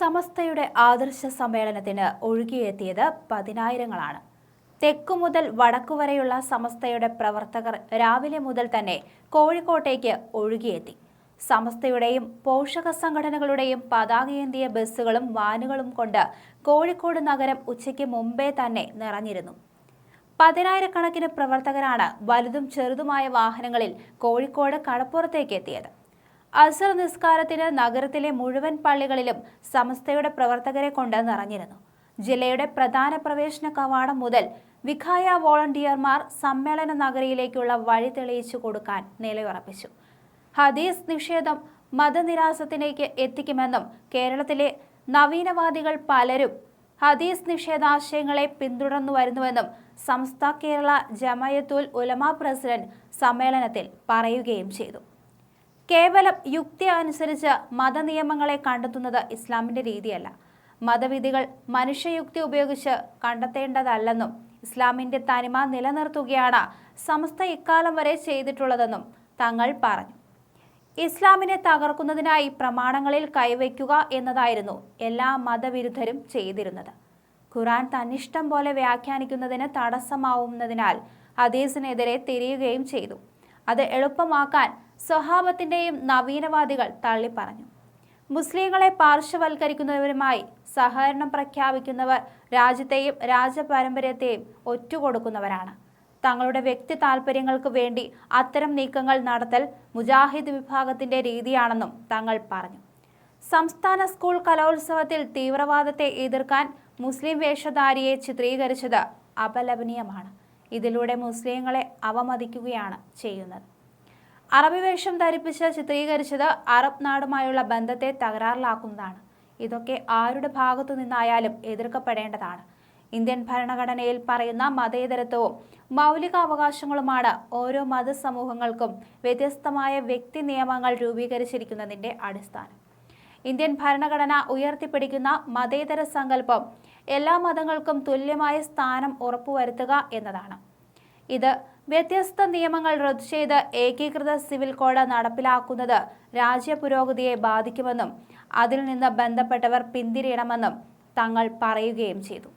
സമസ്തയുടെ ആദർശ സമ്മേളനത്തിന് ഒഴുകിയെത്തിയത് പതിനായിരങ്ങളാണ്. തെക്കു മുതൽ വടക്കു വരെയുള്ള സമസ്തയുടെ പ്രവർത്തകർ രാവിലെ മുതൽ തന്നെ കോഴിക്കോട്ടേക്ക് ഒഴുകിയെത്തി. സമസ്തയുടെയും പോഷക സംഘടനകളുടെയും പതാകയേന്തിയ ബസ്സുകളും വാനുകളും കൊണ്ട് കോഴിക്കോട് നഗരം ഉച്ചയ്ക്ക് മുമ്പേ തന്നെ നിറഞ്ഞിരുന്നു. പതിനായിരക്കണക്കിന് പ്രവർത്തകരാണ് വലുതും ചെറുതുമായ വാഹനങ്ങളിൽ കോഴിക്കോട് കടപ്പുറത്തേക്ക് എത്തിയത്. അസർ നിസ്കാരത്തിന് നഗരത്തിലെ മുഴുവൻ പള്ളികളിലും സമസ്തയുടെ പ്രവർത്തകരെ കൊണ്ട് നിറഞ്ഞിരുന്നു. ജില്ലയുടെ പ്രധാന പ്രവേശന കവാടം മുതൽ വിഖായ വോളണ്ടിയർമാർ സമ്മേളന നഗരിയിലേക്കുള്ള വഴി തെളിയിച്ചു കൊടുക്കാൻ നിലയുറപ്പിച്ചു. ഹദീസ് നിഷേധം മതനിരാസത്തിലേക്ക് എത്തിക്കുമെന്നും കേരളത്തിലെ നവീനവാദികൾ പലരും ഹദീസ് നിഷേധാശയങ്ങളെ പിന്തുടർന്നു വരുന്നുവെന്നും സംസ്ഥ കേരള ജമയത്തുൽ ഉലമ പ്രസിഡന്റ് സമ്മേളനത്തിൽ പറയുകയും ചെയ്തു. കേവലം യുക്തി അനുസരിച്ച് മതനിയമങ്ങളെ കണ്ടെത്തുന്നത് ഇസ്ലാമിന്റെ രീതിയല്ല. മതവിധികൾ മനുഷ്യയുക്തി ഉപയോഗിച്ച് കണ്ടെത്തേണ്ടതല്ലെന്നും ഇസ്ലാമിന്റെ തനിമ നിലനിർത്തുകയാണ് സമസ്ത ഇക്കാലം വരെ ചെയ്തിട്ടുള്ളതെന്നും തങ്ങൾ പറഞ്ഞു. ഇസ്ലാമിനെ തകർക്കുന്നതിനായി പ്രമാണങ്ങളിൽ കൈവയ്ക്കുക എന്നതായിരുന്നു എല്ലാ മതവിരുദ്ധരും ചെയ്തിരുന്നത്. ഖുറാൻ തന്നിഷ്ടം പോലെ വ്യാഖ്യാനിക്കുന്നതിന് തടസ്സമാവുന്നതിനാൽ ഹദീസിനെതിരെ തിരിയുകയും ചെയ്തു. അത് എളുപ്പമാക്കാൻ സ്വഹാബത്തിന്റെയും നവീനവാദികൾ തള്ളിപ്പറഞ്ഞു. മുസ്ലിങ്ങളെ പാർശ്വവൽക്കരിക്കുന്നവരുമായി സഹകരണം പ്രഖ്യാപിക്കുന്നവർ രാജ്യത്തെയും രാജപാരമ്പര്യത്തെയും ഒറ്റുകൊടുക്കുന്നവരാണ്. തങ്ങളുടെ വ്യക്തി താൽപ്പര്യങ്ങൾക്ക് വേണ്ടി അത്തരം നീക്കങ്ങൾ നടത്തൽ മുജാഹിദ് വിഭാഗത്തിന്റെ രീതിയാണെന്നും തങ്ങൾ പറഞ്ഞു. സംസ്ഥാന സ്കൂൾ കലോത്സവത്തിൽ തീവ്രവാദത്തെ എതിർക്കാൻ മുസ്ലിം വേഷധാരിയെ ചിത്രീകരിച്ചത് അപലപനീയമാണ്. ഇതിലൂടെ മുസ്ലിങ്ങളെ അവമതിക്കുകയാണ് ചെയ്യുന്നത്. അറബി വേഷം ധരിപ്പിച്ച് ചിത്രീകരിച്ചത് അറബ് നാടുമായുള്ള ബന്ധത്തെ തകരാറിലാക്കുന്നതാണ്. ഇതൊക്കെ ആരുടെ ഭാഗത്തു നിന്നായാലും എതിർക്കപ്പെടേണ്ടതാണ്. ഇന്ത്യൻ ഭരണഘടനയിൽ പറയുന്ന മതേതരത്വവും മൗലികാവകാശങ്ങളുമാണ് ഓരോ മതസമൂഹങ്ങൾക്കും വ്യത്യസ്തമായ വ്യക്തി നിയമങ്ങൾ രൂപീകരിച്ചിരിക്കുന്നതിന്റെ അടിസ്ഥാനം. ഇന്ത്യൻ ഭരണഘടന ഉയർത്തിപ്പിടിക്കുന്ന മതേതര സങ്കല്പം എല്ലാ മതങ്ങൾക്കും തുല്യമായ സ്ഥാനം ഉറപ്പുവരുത്തുക എന്നതാണ്. ഇത് വ്യത്യസ്ത നിയമങ്ങൾ റദ്ദു ചെയ്ത് ഏകീകൃത സിവിൽ കോഡ് നടപ്പിലാക്കുന്നത് രാജ്യ പുരോഗതിയെ ബാധിക്കുമെന്നും അതിൽ നിന്ന് ബന്ധപ്പെട്ടവർ പിന്തിരിയണമെന്നും തങ്ങൾ പറയുകയും ചെയ്തു.